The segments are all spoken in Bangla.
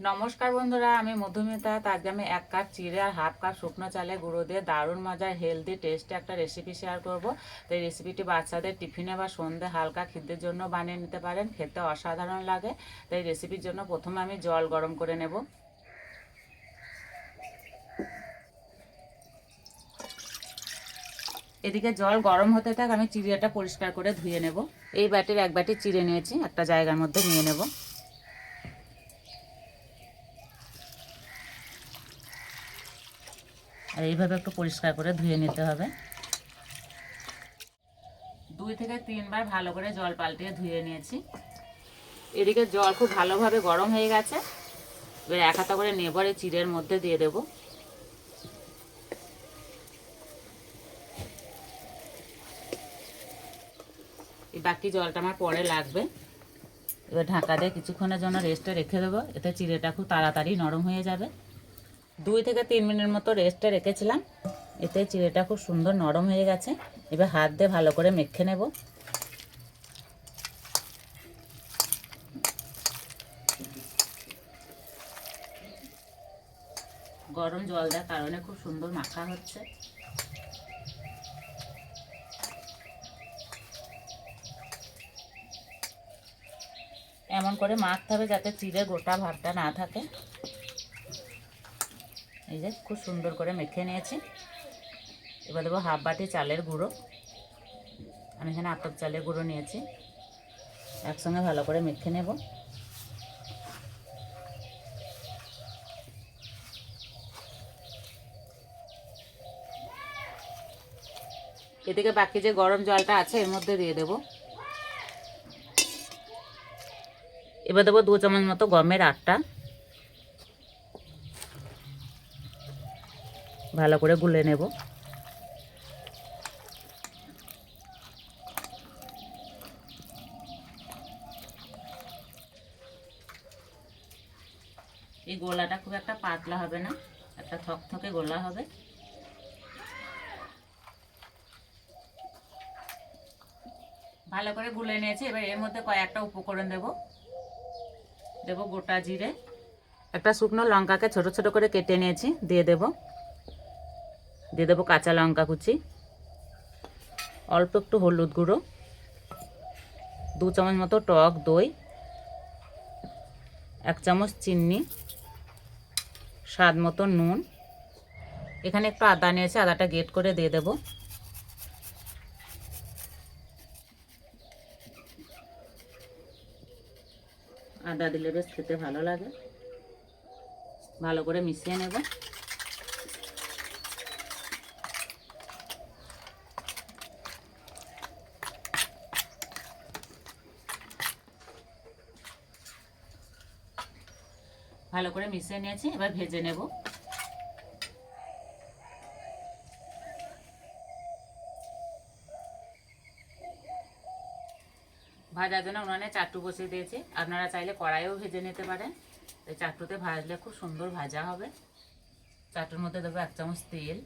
নমস্কার বন্ধুরা, আমি মধুমিতা। আজকে আমি এক কাপ চিড়ে আর হাফ কাপ শুকনো চালে গুঁড়ো দিয়ে দারুণ মজার হেলদি টেস্টে একটা রেসিপি শেয়ার করব। তো এই রেসিপিটি বাচ্চাদের টিফিনে বা সন্ধে হালকা খিদের জন্য বানিয়ে নিতে পারেন, খেতে অসাধারণ লাগে। তো এই রেসিপির জন্য প্রথমে আমি জল গরম করে নেব। এদিকে জল গরম হতে থাক, আমি চিড়িয়াটা পরিষ্কার করে ধুয়ে নেব। এই বাটির এক বাটি চিড়ে নিয়েছি, একটা জায়গার মধ্যে নিয়ে নেব। আর এইভাবে একটু পরিষ্কার করে ধুয়ে নিতে হবে। দুই থেকে তিনবার ভালো করে জল পাল্টিয়ে ধুয়ে নিয়েছি। এদিকে জল খুব ভালোভাবে গরম হয়ে গেছে। এবার এক হাতা করে নেবরে চিড়ের মধ্যে দিয়ে দেব। এই বাকি জলটা আমার পরে লাগবে। এবার ঢাকা দিয়ে কিছুক্ষণের জন্য রেস্টে রেখে দেবো। এতে চিড়েটা খুব তাড়াতাড়ি নরম হয়ে যাবে। দুই থেকে তিন মিনিট মতো রেস্টে রেখেছিলাম। এতে চিড়েটা খুব সুন্দর নরম হয়ে গেছে। এবার হাত দিয়ে ভালো করে মেখে নেব। গরম জল দেওয়ার কারণে খুব সুন্দর মাখা হচ্ছে। এমন করে মাখতে হবে যাতে চিড়ে গোটা ভাতটা না থাকে। এই যে, খুব সুন্দর করে মেখে নিয়েছি। এবার দেবো হাফ বাটি চালের গুঁড়ো। আমি এখানে আতপ চালের গুঁড়ো নিয়েছি। একসঙ্গে ভালো করে মেখে নেব। এদিকে বাকি যে গরম জলটা আছে, এর মধ্যে দিয়ে দেব। এবার দেবো দু চামচ মতো গমের আটটা। ভালো করে গুলে নেব। এই গোলাটা খুব একটা পাতলা হবে না, একটা থকথকে গোলা হবে। ভালো করে গুলে নিয়েছি, এবার এর মধ্যে কয়েকটা উপকরণ দেব। দেব গোটা জিরে। একটা শুকনো লঙ্কাকে ছোট ছোট করে কেটে নিয়েছি, দিয়ে দেব। দিয়ে দেবো কাঁচা লঙ্কা কুচি। অল্প একটু হলুদ গুঁড়ো। দু চামচ মতো টক দই। এক চামচ চিনি। স্বাদ মতো নুন। এখানে একটু আদা নিয়েছি, আদাটা গেট করে দিয়ে দেব। আদা দিলে বেশ খেতে ভালো লাগে। ভালো করে মিশিয়ে নেব। ভালো করে মিশিয়ে নিয়েছি, এবার ভেজে নেব। ভাজার জন্য উনানে চাটু বসিয়ে দিয়েছি। আপনারা চাইলে কড়াইও ভেজে নিতে পারেন। এই চাটুতে ভাজলে খুব সুন্দর ভাজা হবে। চাটুর মধ্যে দেবো এক চামচ তেল।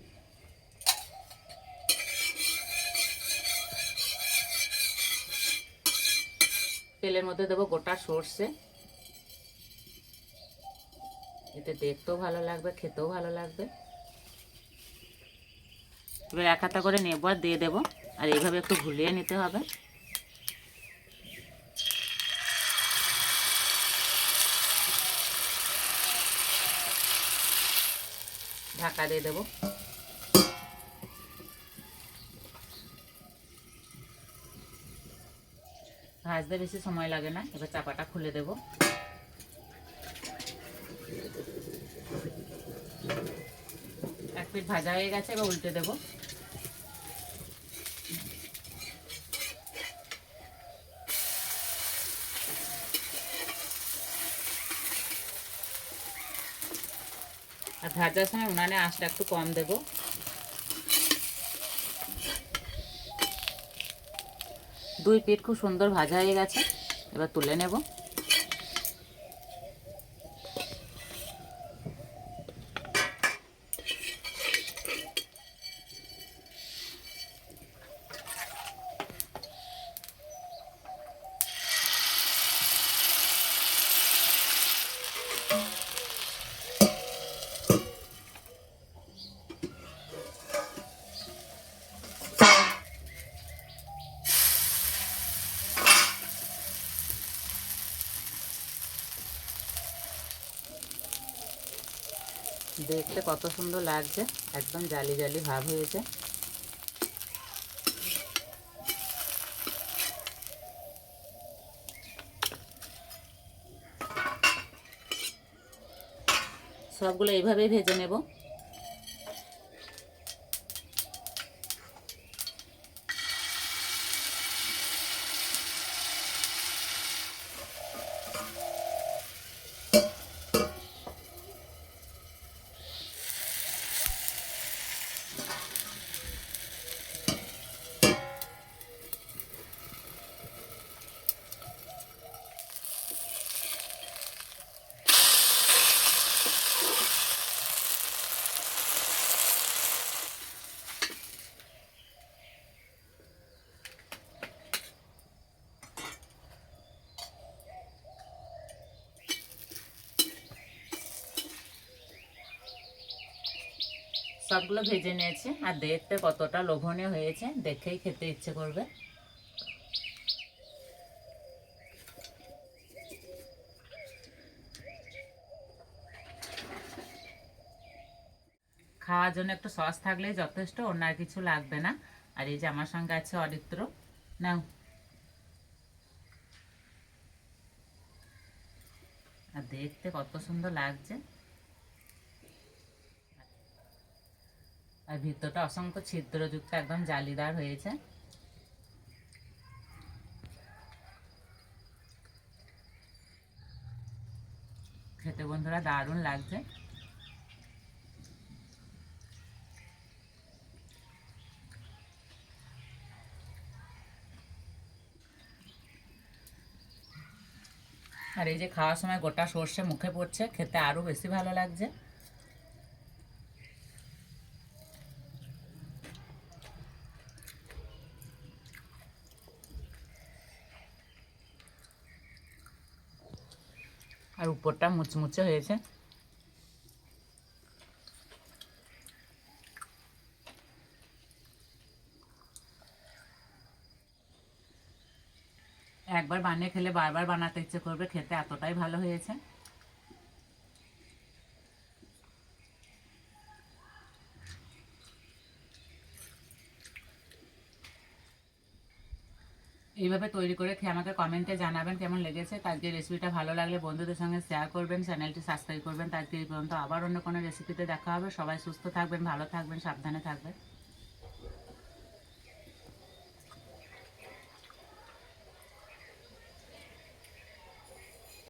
তেলের মধ্যে দেবো গোটা সর্ষে। এতে দেখতেও ভালো লাগবে, খেতেও ভালো লাগবে। এবার এক হাতা করে নেব আর দিয়ে দেবো। আর এইভাবে একটু ভুলিয়ে নিতে হবে। ঢাকা দিয়ে দেবো। ভাজতে বেশি সময় লাগে না, এবার চাপাটা খুলে দেব। এক পিঠ ভাজা হয়ে গেছে, এবার উল্টে দেব। আর ভাজার সময় উনানে আঁচটা একটু কম দেব। দুই পিঠ খুব সুন্দর ভাজা হয়ে গেছে, এবার তুলে নেব। দেখতে কত সুন্দর লাগছে। একদম জালি জালি ভাব হয়েছে। সবগুলো এইভাবেই ভেজে নেব। সবগুলো ভেজে নিয়েছি। আর দেখতে কতটা লোভনীয় হয়েছে, দেখেই খেতে ইচ্ছে করবে। খাওয়ার জন্য একটু সস থাকলেই যথেষ্ট, অন্য আর কিছু লাগবে না। আর এই যে আমার সঙ্গে আছে অরিত্র নাও। আর দেখতে কত সুন্দর লাগছে। আর ভিতরটা অসংখ্য ছিদ্রযুক্ত একদম জালিদার হয়েছে। খেতে বন্ধুরা দারুণ লাগছে। আর এই যে খাওয়ার সময় গোটা সর্ষে মুখে পড়ছে, খেতে আরও বেশি ভালো লাগছে। আর উপরটা মুচমুচে হয়েছে। একবার বানিয়ে খেলে বারবার বানাতে ইচ্ছে করবে, খেতে এতটাই ভালো হয়েছে। এইভাবে তৈরি করে খেয়ে আমাকে কমেন্টে জানাবেন কেমন লেগেছে। তার যে রেসিপিটা ভালো লাগলে বন্ধুদের সঙ্গে শেয়ার করবেন চ্যানেলটি সাবস্ক্রাইব করবেন। তার এই পর্যন্ত আবার অন্য কোনো রেসিপিতে দেখা হবে। সবাই সুস্থ থাকবেন, ভালো থাকবেন, সাবধানে থাকবেন।